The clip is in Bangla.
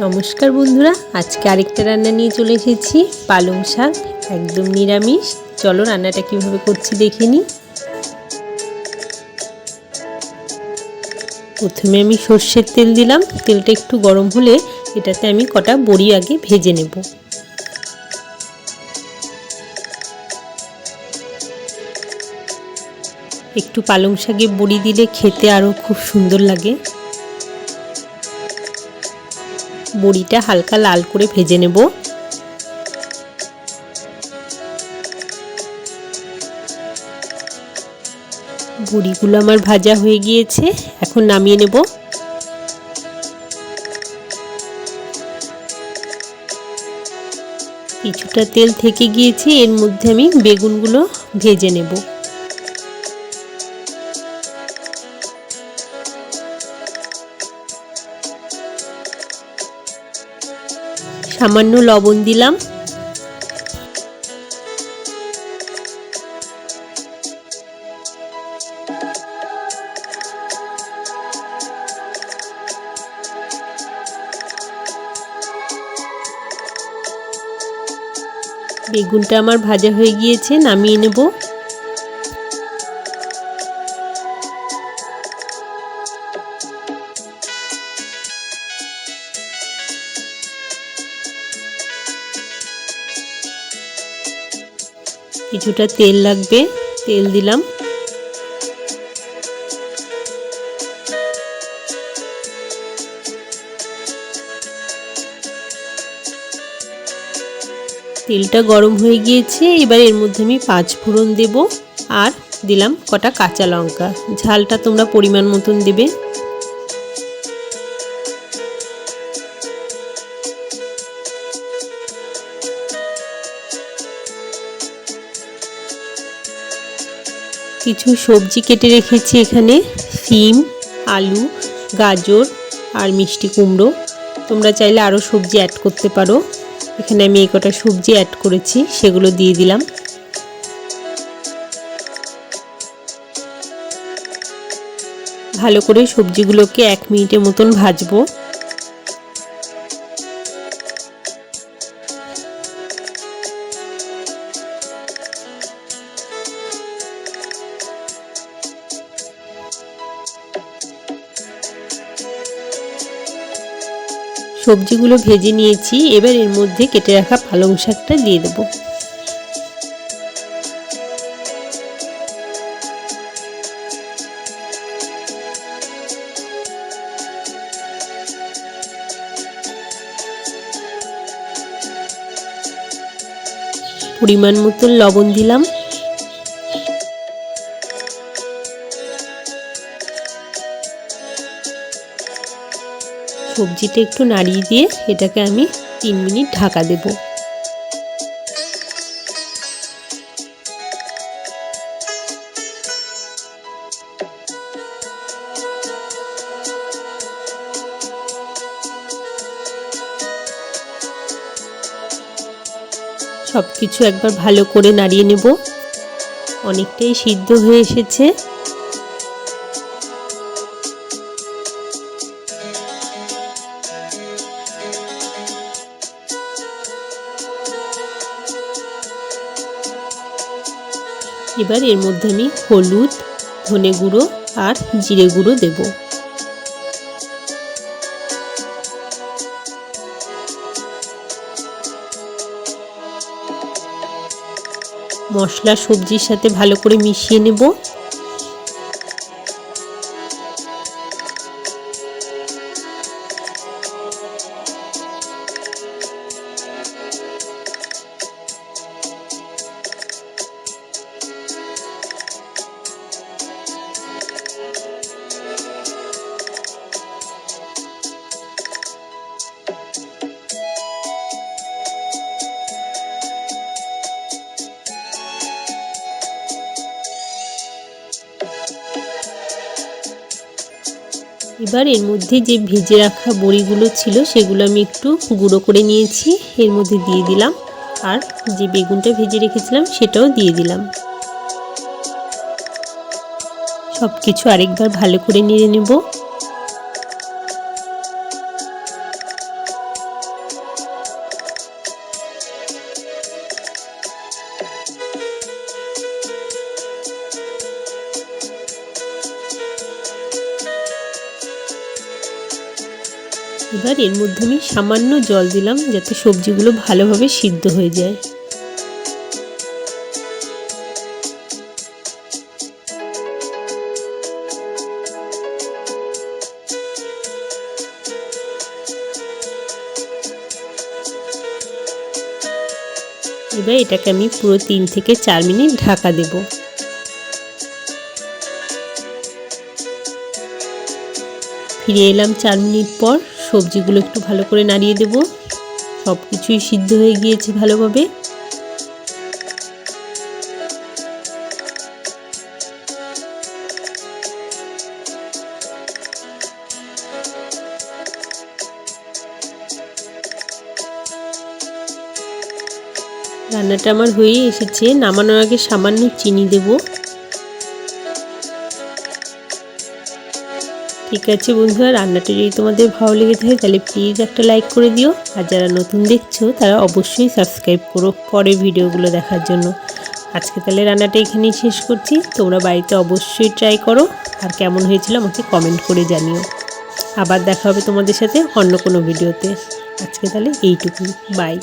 নমস্কার বন্ধুরা, আজকে আরেকটা রান্না নিয়ে চলে এসেছি, পালং শাক, একদম নিরামিষ। চলো রান্নাটা কীভাবে করছি দেখে নিই। প্রথমে আমি সর্ষের তেল দিলাম, তেলটা একটু গরম হলে এটাতে আমি কটা বড়ি আগে ভেজে নেব। একটু পালং শাকে বড়ি দিলে খেতে আরও খুব সুন্দর লাগে। বড়িটা হালকা লাল করে ভেজে নেব। বড়িগুলো আমার ভাজা হয়ে গিয়েছে, এখন নামিয়ে নেব। কিছুটা তেল থেকে গিয়েছে, এর মধ্যে আমি বেগুনগুলো ভেজে নেব। সামান্য লবণ দিলাম। বেগুনটা আমার ভাজা হয়ে গিয়েছে নামিয়ে নেব। কিছুটা তেল লাগবে, তেল দিলাম। তেলটা গরম হয়ে গিয়েছে, এবার এর মধ্যে আমি পাঁচ ফোড়ন দেব। আর দিলাম কটা কাঁচা লঙ্কা। ঝালটা তোমরা পরিমাণ মতন দেবে। কিছু সবজি কেটে রেখেছি এখানে। সিম, আলু, গাজর আর মিষ্টি কুমড়ো। তোমরা চাইলে আরও সবজি অ্যাড করতে পারো। এখানে আমি এই কটা সবজি অ্যাড করেছি, সেগুলো দিয়ে দিলাম। ভালো করে সবজিগুলোকে এক মিনিটের মতন ভাজবো। সবজিগুলো ভেজে নিয়েছি, এবার এর মধ্যে কেটে রাখা পালং শাকটা দিয়ে দেবো। পরিমাণ মতন লবণ দিলাম। সবজিটা একটু নাড়িয়ে দিয়ে এটাকে আমি তিন মিনিট ঢাকা দেব। সব কিছু একবার ভালো করে নাড়িয়ে নেব। অনেকটাই সিদ্ধ হয়ে এসেছে। এবার এর মধ্যে আমি হলুদ, ধনে গুঁড়ো আর জিরে গুঁড়ো দেব। মশলা, সবজির সাথে ভালো করে মিশিয়ে নেব। এবার এর মধ্যে যে ভেজে রাখা বড়িগুলো ছিল, সেগুলো আমি একটু গুঁড়ো করে নিয়েছি। এর মধ্যে দিয়ে দিলাম। আর যে বেগুনটা ভেজে রেখেছিলাম, সেটাও দিয়ে দিলাম। সব কিছু আরেকবার ভালো করে নিয়ে নেব। এবার এর মধ্যে আমি সামান্য জল দিলাম যাতে সবজিগুলো ভালোভাবে সিদ্ধ হয়ে যায়। এবার এটাকে আমি পুরো তিন থেকে চার মিনিট ঢাকা দেব। ফিরে এলাম চার মিনিট পর। সবজিগুলো একটু ভালো করে নাড়িয়ে দেব। সব কিছুই সিদ্ধ হয়ে গিয়েছে ভালোভাবে। রান্নাটা আমার হয়ে এসেছে। নামানোর আগে সামান্য চিনি দেব। ঠিক আছে বন্ধুরা, রান্নাটা যদি তোমাদের ভালো লেগে থাকে তাহলে প্লিজ একটা লাইক করে দিও। আর যারা নতুন দেখছ, তারা অবশ্যই সাবস্ক্রাইব করো পরের ভিডিওগুলো দেখার জন্য। আজকে তাহলে রান্নাটা এখানেই শেষ করছি। তোমরা বাড়িতে অবশ্যই ট্রাই করো। আর কেমন হয়েছিল আমাকে কমেন্ট করে জানিও। আবার দেখা হবে তোমাদের সাথে অন্য কোনো ভিডিওতে আজকে তাহলে এইটুকুই। বাই